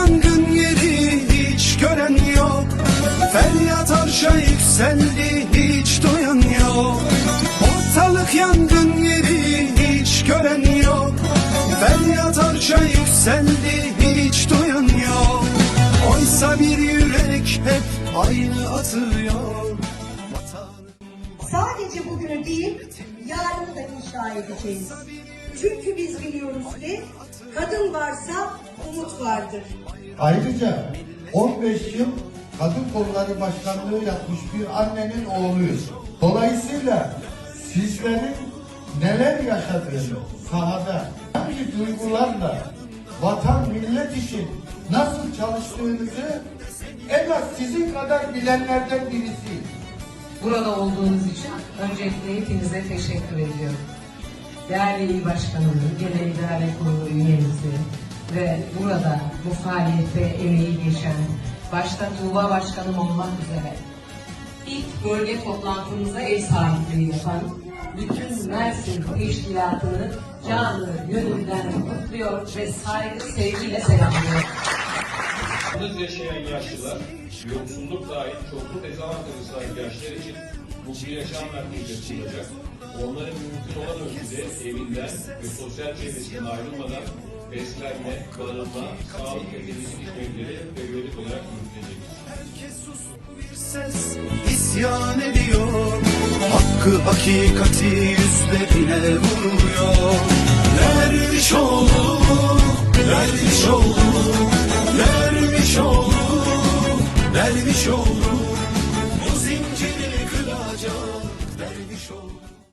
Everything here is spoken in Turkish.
yangın yeri hiç gören yok. Feryat arşa yükseldi hiç duyan yok. Ortalık yangın yeri hiç gören yok. Feryat arşa yükseldi hiç duyan yok. Oysa bir yürek hep aynı atıyor. Sadece bugünü değil yarını da inşa edeceğiz. Çünkü biz biliyoruz ki kadın varsa umut vardır. Ayrıca 15 yıl kadın kolları başkanlığı yapmış bir annenin oğluyuz. Dolayısıyla sizlerin neler yaşadığını sahada hangi duygularla vatan millet için nasıl çalıştığınızı en az sizin kadar bilenlerden birisiyim. Burada olduğunuz için öncelikle hepinize teşekkür ediyorum. Değerli il başkanımı, genel idare burada bu faaliyette emeği geçen, başta Tuğba Başkanım olmak üzere ilk bölge toplantımıza ev sahipliği yapan bütün Mersin teşkilatını canı gönülden kutluyor ve saygı sevgiyle selamlıyorum. Yalnız yaşayan yaşlılar, yoksulluk dahil çoklu dezavantajı sahip yaşlar için mutlu yaşam merkezleri kurulacak. Onların mümkün olan ölçüde evinden ve sosyal çevresinden ayrılmadan beslenme, barınma, sağlık ve temizlik hizmetleri periyodik olarak yürütülecek. Herkes sustu bir ses isyan ediyor Hakkı hakikati yüzlerine vuruyor